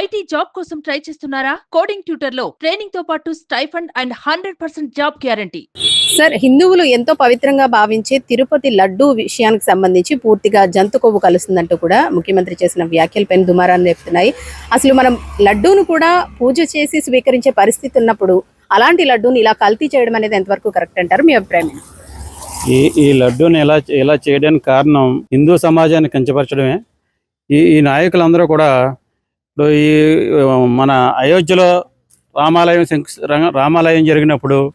IT job కోసం try చేస్తున్నారా? Coding ట్యూటర్లో ట్రైనింగ్తో పాటు stipend and hundred percent job guarantee. Sir హిందువులు ఎంతో పవిత్రంగా భావించే తిరుపతి లడ్డు విషయానికి సంబంధించి పూర్తిగా జంతు కొవ్వు కలుస్తుందంటూ కూడా ముఖ్యమంత్రి చేసిన వ్యాఖ్యలు పెను దుమారాన్ని రేపుతున్నాయి. అసలు మనం లడ్డూను కూడా పూజ చేసి స్వీకరించే పరిస్థితి ఉన్నప్పుడు అలాంటి లడ్డూని ఇలా కల్తీ చేయడం అనేది ఎంతవరకు కరెక్ట్ అంటారు? మీ అభిప్రాయం? ఈ ఈ లడ్డూని ఎలా ఇలా చేయడానికి కారణం హిందూ సమాజాన్ని కించపరచడమే. ఈ ఈ నాయకులందరూ కూడా ఇప్పుడు ఈ మన అయోధ్యలో రామాలయం శంకు- రామాలయం జరిగినప్పుడు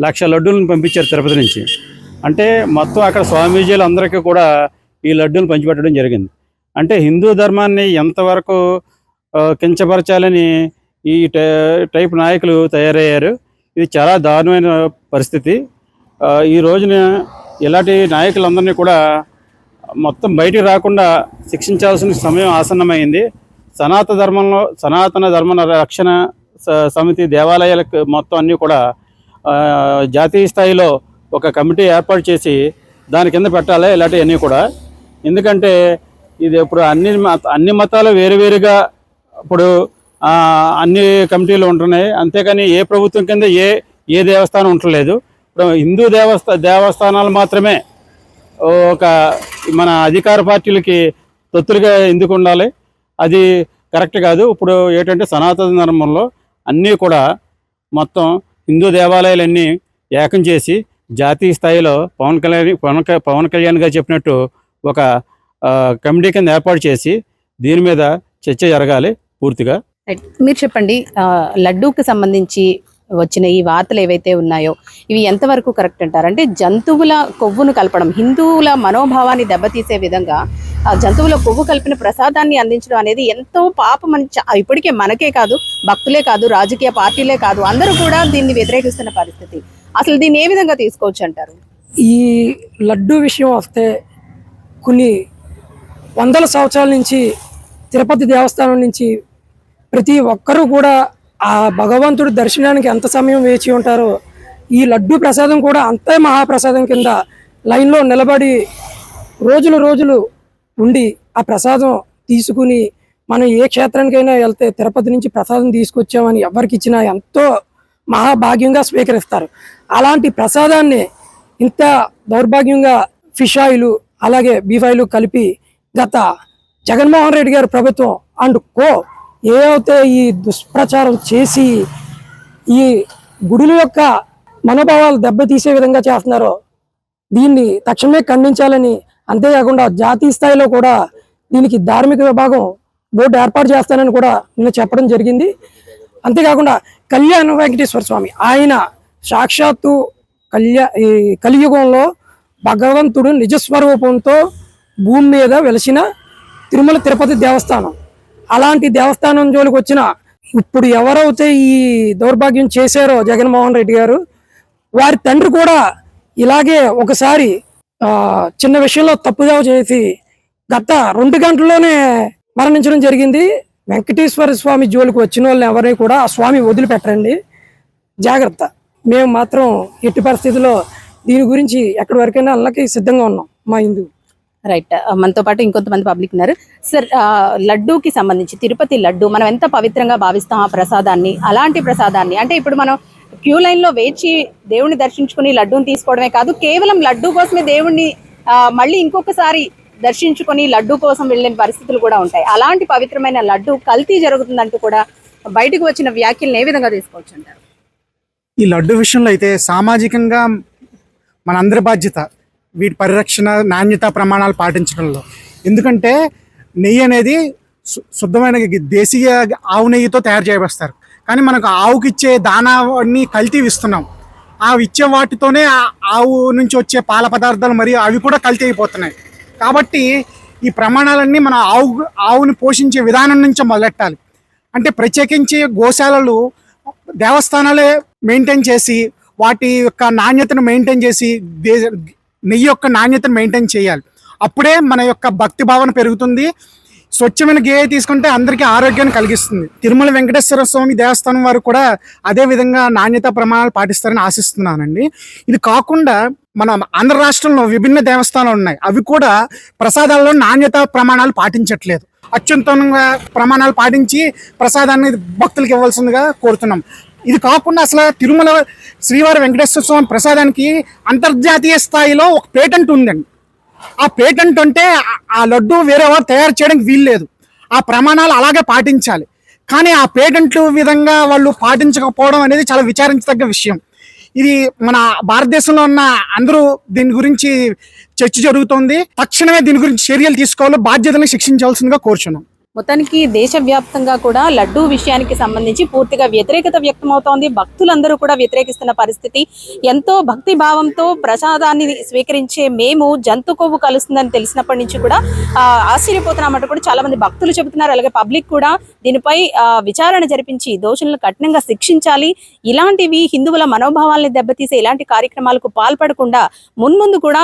లక్ష లడ్డూలను పంపించారు తిరుపతి నుంచి. అంటే మొత్తం అక్కడ స్వామీజీలు అందరికీ కూడా ఈ లడ్డూలు పంచిపెట్టడం జరిగింది. అంటే హిందూ ధర్మాన్ని ఎంతవరకు కించపరచాలని ఈ టై- టైప్ నాయకులు తయారయ్యారు. ఇది చాలా దారుణమైన పరిస్థితి. ఈ రోజున ఇలాంటి నాయకులందరినీ కూడా మొత్తం బయటికి రాకుండా శిక్షించాల్సిన సమయం ఆసన్నమైంది. సనాతన ధర్మంలో సనాతన ధర్మ రక్షణ స- సమితి దేవాలయాలకు మొత్తం అన్నీ కూడా జాతీయ స్థాయిలో ఒక కమిటీ ఏర్పాటు చేసి దాని కింద పెట్టాలి ఇలాంటివన్నీ కూడా. ఎందుకంటే ఇది ఇప్పుడు అన్ని మత అన్ని మతాలు వేరువేరుగా ఇప్పుడు అన్ని కమిటీలు ఉంటున్నాయి. అంతేకాని ఏ ప్రభుత్వం కింద ఏ ఏ దేవస్థానం ఉండలేదు ఇప్పుడు హిందూ దేవస్థా దేవస్థానాలు మాత్రమే ఒక మన అధికార పార్టీలకి తొత్తులుగా ఎందుకు ఉండాలి? అది కరెక్ట్ కాదు. ఇప్పుడు ఏంటంటే సనాతన ధర్మంలో అన్నీ కూడా మొత్తం హిందూ దేవాలయాలన్నీ ఏకం చేసి జాతీయ స్థాయిలో పవన్ కళ్యాణ్ పవన్ క- పవన్ కళ్యాణ్ గారు చెప్పినట్టు ఒక కమిటీ కింద ఏర్పాటు చేసి దీని మీద చర్చ జరగాలి పూర్తిగా. మీరు చెప్పండి లడ్డూకి సంబంధించి వచ్చిన ఈ వార్తలు ఏవైతే ఉన్నాయో ఇవి ఎంతవరకు కరెక్ట్ అంటారు? అంటే జంతువుల కొవ్వును కలపడం హిందువుల మనోభావాన్ని దెబ్బతీసే విధంగా ఆ జంతువుల కొవ్వు కలిపిన ప్రసాదాన్ని అందించడం అనేది ఎంతో పాపం అని ఇప్పటికే మనకే కాదు భక్తులే కాదు రాజకీయ పార్టీలే కాదు అందరూ కూడా దీన్ని వ్యతిరేకిస్తున్న పరిస్థితి. అసలు దీన్ని ఏ విధంగా తీసుకోవచ్చు అంటారు? ఈ లడ్డు విషయం వస్తే కొన్ని వందల సంవత్సరాల నుంచి తిరుపతి దేవస్థానం నుంచి ప్రతి ఒక్కరూ కూడా ఆ భగవంతుడి దర్శనానికి ఎంత సమయం వేచి ఉంటారో ఈ లడ్డు ప్రసాదం కూడా అంతే మహాప్రసాదం కింద లైన్లో నిలబడి రోజులు రోజులు ఉండి ఆ ప్రసాదం తీసుకుని మనం ఏ క్షేత్రానికైనా వెళ్తే తిరుపతి నుంచి ప్రసాదం తీసుకొచ్చామని ఎవరికి ఇచ్చినా ఎంతో మహాభాగ్యంగా స్వీకరిస్తారు. అలాంటి ప్రసాదాన్ని ఇంత దౌర్భాగ్యంగా ఫిష్ ఆయిల్ అలాగే బీఫ్ ఆయిల్ కలిపి గత జగన్మోహన్ రెడ్డి గారి ప్రభుత్వం అండ్ కో ఏవైతే ఈ దుష్ప్రచారం చేసి ఈ గుడుల యొక్క మనోభావాలు దెబ్బతీసే విధంగా చేస్తున్నారో దీన్ని తక్షణమే ఖండించాలని అంతేకాకుండా జాతీయ స్థాయిలో కూడా దీనికి ధార్మిక విభాగం బోర్డు ఏర్పాటు చేస్తానని కూడా నిన్న చెప్పడం జరిగింది. అంతేకాకుండా కళ్యాణ వెంకటేశ్వర స్వామి ఆయన సాక్షాత్తు కళ్యా ఈ కలియుగంలో భగవంతుడు నిజస్వరూపంతో భూమి మీద వెలిసిన తిరుమల తిరుపతి దేవస్థానం. అలాంటి దేవస్థానం జోలికి వచ్చిన ఇప్పుడు ఎవరైతే ఈ దౌర్భాగ్యం చేశారో జగన్మోహన్ రెడ్డి గారు వారి తండ్రి కూడా ఇలాగే ఒకసారి చిన్న విషయంలో తప్పుదావ చేసి గత రెండు గంటల్లోనే మరణించడం జరిగింది. వెంకటేశ్వర స్వామి జోలికి వచ్చిన వాళ్ళని ఎవరిని కూడా ఆ స్వామి వదిలిపెట్టండి జాగ్రత్త. మేము మాత్రం ఎట్టి పరిస్థితుల్లో దీని గురించి ఎక్కడి వరకైనా అల్లకి సిద్ధంగా ఉన్నాం మా హిందువులు. రైట్. మనతో పాటు ఇంకొంతమంది పబ్లిక్ ఉన్నారు. సార్ లడ్డూకి సంబంధించి తిరుపతి లడ్డు మనం ఎంత పవిత్రంగా భావిస్తాం ఆ ప్రసాదాన్ని? అలాంటి ప్రసాదాన్ని అంటే ఇప్పుడు మనం క్యూ లైన్లో వేచి దేవుణ్ణి దర్శించుకుని లడ్డూని తీసుకోవడమే కాదు కేవలం లడ్డు కోసమే దేవుణ్ణి మళ్ళీ ఇంకొకసారి దర్శించుకొని లడ్డు కోసం వెళ్ళిన పరిస్థితులు కూడా ఉంటాయి. అలాంటి పవిత్రమైన లడ్డు కల్తీ జరుగుతుందంటూ కూడా బయటకు వచ్చిన వ్యాఖ్యలను ఏ విధంగా తీసుకోవచ్చు అంటారు? ఈ లడ్డు విషయంలో అయితే సామాజికంగా మనందరి బాధ్యత వీటి పరిరక్షణ నాణ్యత ప్రమాణాలు పాటించడంలో. ఎందుకంటే నెయ్యి అనేది శుద్ధమైన దేశీయ ఆవు నెయ్యితో తయారు చేయబస్తారు కానీ మనకు ఆవుకి ఇచ్చే దానాన్ని కల్తీ ఇస్తున్నాం. ఆ ఇచ్చే వాటితోనే ఆవు నుంచి వచ్చే పాల పదార్థాలు మరియు అవి కూడా కల్తీ అయిపోతున్నాయి. కాబట్టి ఈ ప్రమాణాలన్నీ మన ఆవు ఆవుని పోషించే విధానం నుంచి మొదలెట్టాలి. అంటే ప్రత్యేకించి గోశాలలు దేవస్థానాలే మెయింటైన్ చేసి వాటి యొక్క నాణ్యతను మెయింటైన్ చేసి దే నెయ్యి యొక్క నాణ్యతను మెయింటైన్ చేయాలి. అప్పుడే మన యొక్క భక్తి భావన పెరుగుతుంది. స్వచ్ఛమైన గేయ తీసుకుంటే అందరికీ ఆరోగ్యాన్ని కలిగిస్తుంది. తిరుమల వెంకటేశ్వర స్వామి దేవస్థానం వారు కూడా అదే విధంగా నాణ్యత ప్రమాణాలు పాటిస్తారని ఆశిస్తున్నానండి. ఇది కాకుండా మన ఆంధ్ర రాష్ట్రంలో విభిన్న దేవస్థానాలు ఉన్నాయి. అవి కూడా ప్రసాదాల్లో నాణ్యత ప్రమాణాలు పాటించట్లేదు. అత్యుత్తమంగా ప్రమాణాలు పాటించి ప్రసాదాన్ని భక్తులకు ఇవ్వాల్సిందిగా కోరుతున్నాం. ఇది కాకుండా అసలు తిరుమల శ్రీవారి వెంకటేశ్వర స్వామి ప్రసాదానికి అంతర్జాతీయ స్థాయిలో ఒక పేటెంట్ ఉందండి. ఆ పేటెంట్ అంటే ఆ- లడ్డు వేరే వారు తయారు చేయడానికి వీల్లేదు. ఆ ప్రమాణాలు అలాగే పాటించాలి. కానీ ఆ పేటెంట్లు విధంగా వాళ్ళు పాటించకపోవడం అనేది చాలా విచారించదగ్గ విషయం. ఇది మన భారతదేశంలో ఉన్న అందరూ దీని గురించి చర్చ జరుగుతోంది. తక్షణమే దీని గురించి చర్యలు తీసుకోవాలి బాధ్యతలను శిక్షించాల్సిందిగా కోరుచున్నాం. మొత్తానికి దేశవ్యాప్తంగా కూడా లడ్డూ విషయానికి సంబంధించి పూర్తిగా వ్యతిరేకత వ్యక్తమవుతోంది. భక్తులందరూ కూడా వ్యతిరేకిస్తున్న పరిస్థితి ఎంతో భక్తి భావంతో ప్రసాదాన్ని స్వీకరించే మేము జంతు కొవ్వు కలుస్తుందని తెలిసినప్పటి నుంచి కూడా ఆశ్చర్యపోతున్నామంటూ కూడా చాలా మంది భక్తులు చెబుతున్నారు. అలాగే పబ్లిక్ కూడా దీనిపై ఆ, విచారణ జరిపించి దోషులను కఠినంగా శిక్షించాలి. ఇలాంటివి హిందువుల మనోభావాల్ని దెబ్బతీసే ఇలాంటి కార్యక్రమాలకు పాల్పడకుండా మున్ముందు కూడా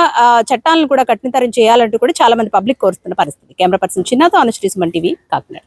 చట్టాలను కూడా కఠినతరం చేయాలంటూ కూడా చాలా మంది పబ్లిక్ కోరుతున్న పరిస్థితి. కెమెరా పర్సన్ చిన్నతో అనుశ్రీ సుమన్ టీవీ. থাকলেন